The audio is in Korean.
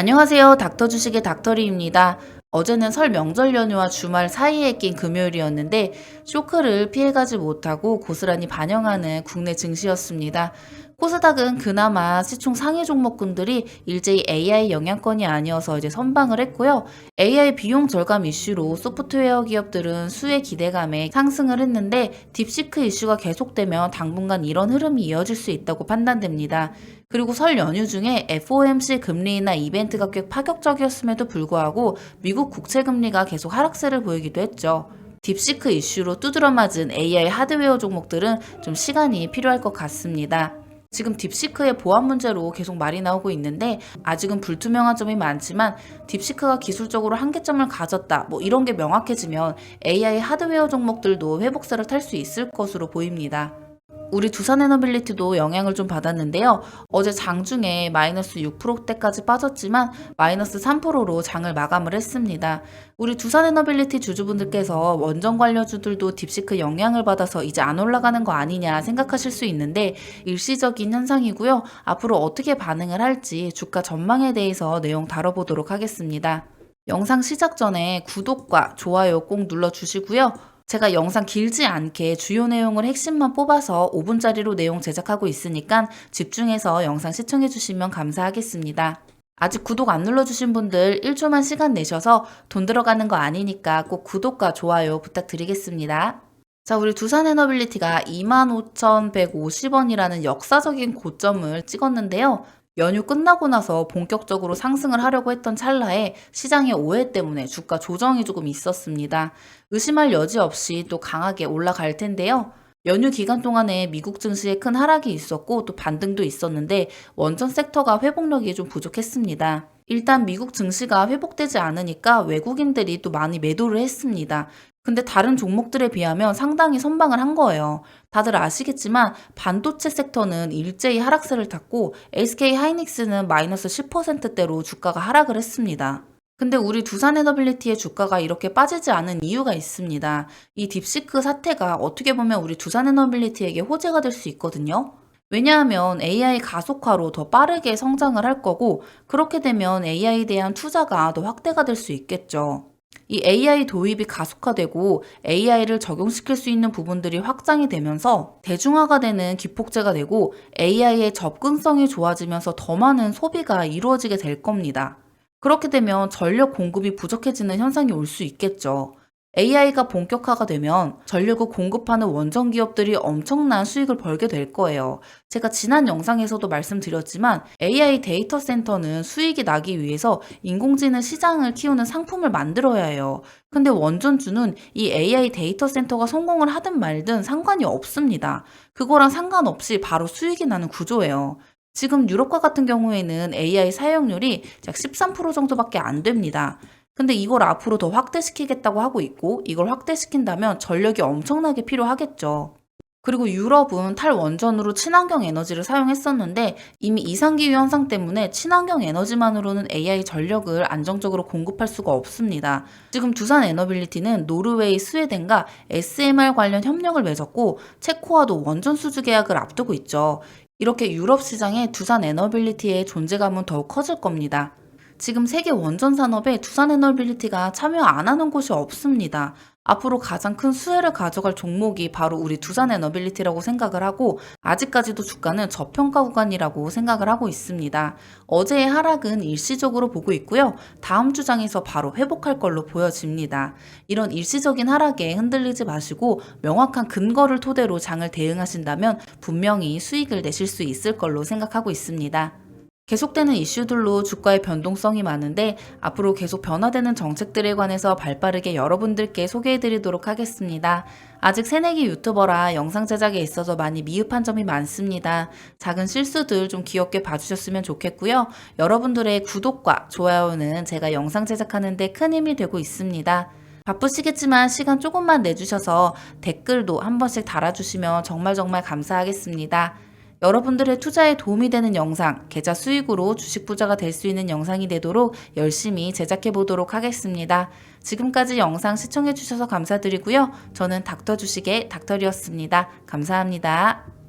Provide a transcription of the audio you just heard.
안녕하세요. 닥터 주식의 닥터리입니다. 어제는 설 명절 연휴와 주말 사이에 낀 금요일이었는데 쇼크를 피해가지 못하고 고스란히 반영하는 국내 증시였습니다. 코스닥은 그나마 시총 상위 종목군들이 일제히 AI 영향권이 아니어서 이제 선방을 했고요. AI 비용 절감 이슈로 소프트웨어 기업들은 수혜 기대감에 상승을 했는데 딥시크 이슈가 계속되면 당분간 이런 흐름이 이어질 수 있다고 판단됩니다. 그리고 설 연휴 중에 FOMC 금리나 이벤트가 꽤 파격적이었음에도 불구하고 미국 국채 금리가 계속 하락세를 보이기도 했죠. 딥시크 이슈로 두드러 맞은 AI 하드웨어 종목들은 좀 시간이 필요할 것 같습니다. 지금 딥시크의 보안 문제로 계속 말이 나오고 있는데 아직은 불투명한 점이 많지만 딥시크가 기술적으로 한계점을 가졌다 뭐 이런 게 명확해지면 AI 하드웨어 종목들도 회복세를 탈 수 있을 것으로 보입니다. 우리 두산 에너빌리티도 영향을 좀 받았는데요. 어제 장중에 마이너스 6%대까지 빠졌지만 마이너스 3%로 장을 마감을 했습니다. 우리 두산 에너빌리티 주주분들께서 원전 관련주들도 딥시크 영향을 받아서 이제 안 올라가는 거 아니냐 생각하실 수 있는데 일시적인 현상이고요. 앞으로 어떻게 반응을 할지 주가 전망에 대해서 내용 다뤄보도록 하겠습니다. 영상 시작 전에 구독과 좋아요 꼭 눌러주시고요. 제가 영상 길지 않게 주요 내용을 핵심만 뽑아서 5분짜리로 내용 제작하고 있으니까 집중해서 영상 시청해 주시면 감사하겠습니다. 아직 구독 안 눌러주신 분들 1초만 시간 내셔서 돈 들어가는 거 아니니까 꼭 구독과 좋아요 부탁드리겠습니다. 자, 우리 두산 에너빌리티가 25,150원이라는 역사적인 고점을 찍었는데요. 연휴 끝나고 나서 본격적으로 상승을 하려고 했던 찰나에 시장의 오해 때문에 주가 조정이 조금 있었습니다. 의심할 여지 없이 또 강하게 올라갈 텐데요. 연휴 기간 동안에 미국 증시에 큰 하락이 있었고 또 반등도 있었는데 원전 섹터가 회복력이 좀 부족했습니다. 일단 미국 증시가 회복되지 않으니까 외국인들이 또 많이 매도를 했습니다. 근데 다른 종목들에 비하면 상당히 선방을 한 거예요. 다들 아시겠지만 반도체 섹터는 일제히 하락세를 탔고 SK 하이닉스는 마이너스 10%대로 주가가 하락을 했습니다. 근데 우리 두산 에너빌리티의 주가가 이렇게 빠지지 않은 이유가 있습니다. 이 딥시크 사태가 어떻게 보면 우리 두산 에너빌리티에게 호재가 될 수 있거든요. 왜냐하면 AI 가속화로 더 빠르게 성장을 할 거고 그렇게 되면 AI에 대한 투자가 더 확대가 될 수 있겠죠. 이 AI 도입이 가속화되고 AI를 적용시킬 수 있는 부분들이 확장이 되면서 대중화가 되는 기폭제가 되고 AI의 접근성이 좋아지면서 더 많은 소비가 이루어지게 될 겁니다. 그렇게 되면 전력 공급이 부족해지는 현상이 올 수 있겠죠. AI가 본격화가 되면 전력을 공급하는 원전 기업들이 엄청난 수익을 벌게 될 거예요. 제가 지난 영상에서도 말씀드렸지만 AI 데이터 센터는 수익이 나기 위해서 인공지능 시장을 키우는 상품을 만들어야 해요. 근데 원전주는 이 AI 데이터 센터가 성공을 하든 말든 상관이 없습니다. 그거랑 상관없이 바로 수익이 나는 구조예요. 지금 유럽과 같은 경우에는 AI 사용률이 약 13% 정도밖에 안 됩니다. 근데 이걸 앞으로 더 확대시키겠다고 하고 있고 이걸 확대시킨다면 전력이 엄청나게 필요하겠죠. 그리고 유럽은 탈원전으로 친환경 에너지를 사용했었는데 이미 이상기후 현상 때문에 친환경 에너지만으로는 AI 전력을 안정적으로 공급할 수가 없습니다. 지금 두산 에너빌리티는 노르웨이, 스웨덴과 SMR 관련 협력을 맺었고 체코와도 원전 수주 계약을 앞두고 있죠. 이렇게 유럽 시장에 두산 에너빌리티의 존재감은 더욱 커질 겁니다. 지금 세계 원전 산업에 두산 에너빌리티가 참여 안 하는 곳이 없습니다. 앞으로 가장 큰 수혜를 가져갈 종목이 바로 우리 두산 에너빌리티라고 생각을 하고 아직까지도 주가는 저평가 구간이라고 생각을 하고 있습니다. 어제의 하락은 일시적으로 보고 있고요. 다음 주장에서 바로 회복할 걸로 보여집니다. 이런 일시적인 하락에 흔들리지 마시고 명확한 근거를 토대로 장을 대응하신다면 분명히 수익을 내실 수 있을 걸로 생각하고 있습니다. 계속되는 이슈들로 주가의 변동성이 많은데 앞으로 계속 변화되는 정책들에 관해서 발빠르게 여러분들께 소개해드리도록 하겠습니다. 아직 새내기 유튜버라 영상 제작에 있어서 많이 미흡한 점이 많습니다. 작은 실수들 좀 귀엽게 봐주셨으면 좋겠고요. 여러분들의 구독과 좋아요는 제가 영상 제작하는데 큰 힘이 되고 있습니다. 바쁘시겠지만 시간 조금만 내주셔서 댓글도 한 번씩 달아주시면 정말 정말 감사하겠습니다. 여러분들의 투자에 도움이 되는 영상, 계좌 수익으로 주식 부자가 될 수 있는 영상이 되도록 열심히 제작해 보도록 하겠습니다. 지금까지 영상 시청해 주셔서 감사드리고요. 저는 닥터 주식의 닥터리였습니다. 감사합니다.